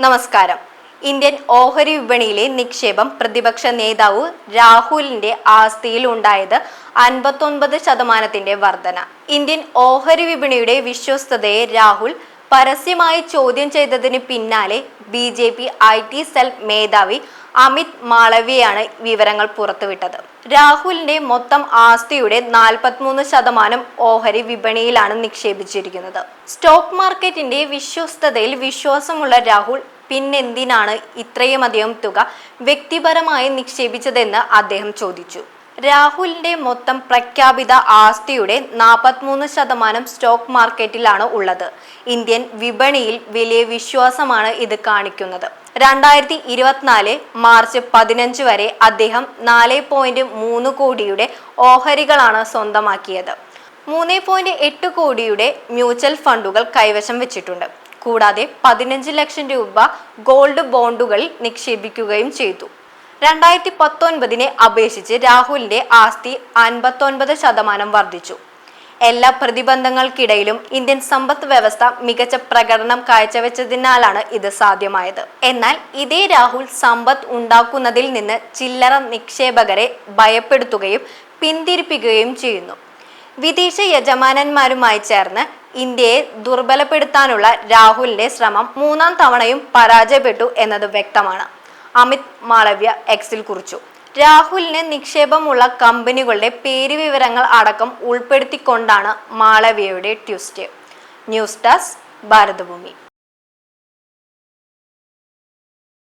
നമസ്കാരം. ഇന്ത്യൻ ഓഹരി വിപണിയിലെ നിക്ഷേപം പ്രതിപക്ഷ നേതാവ് രാഹുലിന്റെ ആസ്തിയിൽ ഉണ്ടായത് അൻപത്തൊൻപത് ശതമാനത്തിന്റെ വർധന. ഇന്ത്യൻ ഓഹരി വിപണിയുടെ വിശ്വസ്തതയെ രാഹുൽ പരസ്യമായി ചോദ്യം ചെയ്തതിന് പിന്നാലെ B J P I T cell മേധാവി അമിത് മാളവിയാണ് വിവരങ്ങൾ പുറത്തുവിട്ടത്. രാഹുലിന്റെ മൊത്തം ആസ്തിയുടെ നാൽപ്പത്തിമൂന്ന് ശതമാനം ഓഹരി വിപണിയിലാണ് നിക്ഷേപിച്ചിരിക്കുന്നത്. സ്റ്റോക്ക് മാർക്കറ്റിന്റെ വിശ്വസ്തതയിൽ വിശ്വാസമുള്ള രാഹുൽ പിന്നെന്തിനാണ് ഇത്രയുമധികം തുക വ്യക്തിപരമായി നിക്ഷേപിച്ചതെന്ന് അദ്ദേഹം ചോദിച്ചു. രാഹുലിന്റെ മൊത്തം പ്രഖ്യാപിത ആസ്തിയുടെ നാൽപ്പത്തിമൂന്ന് ശതമാനം സ്റ്റോക്ക് മാർക്കറ്റിലാണ് ഉള്ളത്. ഇന്ത്യൻ വിപണിയിൽ വലിയ വിശ്വാസമാണ് ഇത് കാണിക്കുന്നത്. രണ്ടായിരത്തി ഇരുപത്തിനാല് മാർച്ച് പതിനഞ്ച് വരെ അദ്ദേഹം നാല് പോയിന്റ് മൂന്ന് കോടിയുടെ ഓഹരികളാണ് സ്വന്തമാക്കിയത്. മൂന്ന് പോയിന്റ് എട്ട് കോടിയുടെ മ്യൂച്വൽ ഫണ്ടുകൾ കൈവശം വെച്ചിട്ടുണ്ട്. കൂടാതെ പതിനഞ്ച് ലക്ഷം രൂപ ഗോൾഡ് ബോണ്ടുകളിൽ നിക്ഷേപിക്കുകയും ചെയ്തു. രണ്ടായിരത്തി പത്തൊൻപതിനെ അപേക്ഷിച്ച് രാഹുലിന്റെ ആസ്തി അൻപത്തൊൻപത് ശതമാനം വർദ്ധിച്ചു. എല്ലാ പ്രതിബന്ധങ്ങൾക്കിടയിലും ഇന്ത്യൻ സമ്പദ് വ്യവസ്ഥ മികച്ച പ്രകടനം കാഴ്ചവെച്ചതിനാലാണ് ഇത് സാധ്യമായത്. എന്നാൽ ഇതേ രാഹുൽ സമ്പത്ത് ഉണ്ടാക്കുന്നതിൽ നിന്ന് ചില്ലറ നിക്ഷേപകരെ ഭയപ്പെടുത്തുകയും പിന്തിരിപ്പിക്കുകയും ചെയ്യുന്നു. വിദേശ യജമാനന്മാരുമായി ചേർന്ന് ഇന്ത്യയെ ദുർബലപ്പെടുത്താനുള്ള രാഹുലിന്റെ ശ്രമം മൂന്നാം തവണയും പരാജയപ്പെട്ടു എന്നത് വ്യക്തമാണ്. അമിത് മാളവ്യ എക്സിൽ കുറിച്ചു. രാഹുലിന് നിക്ഷേപമുള്ള കമ്പനികളുടെ പേര് വിവരങ്ങൾ അടക്കം ഉൾപ്പെടുത്തിക്കൊണ്ടാണ് മാളവ്യയുടെ ട്വിസ്റ്റ്. News desk Bharathabhoomi.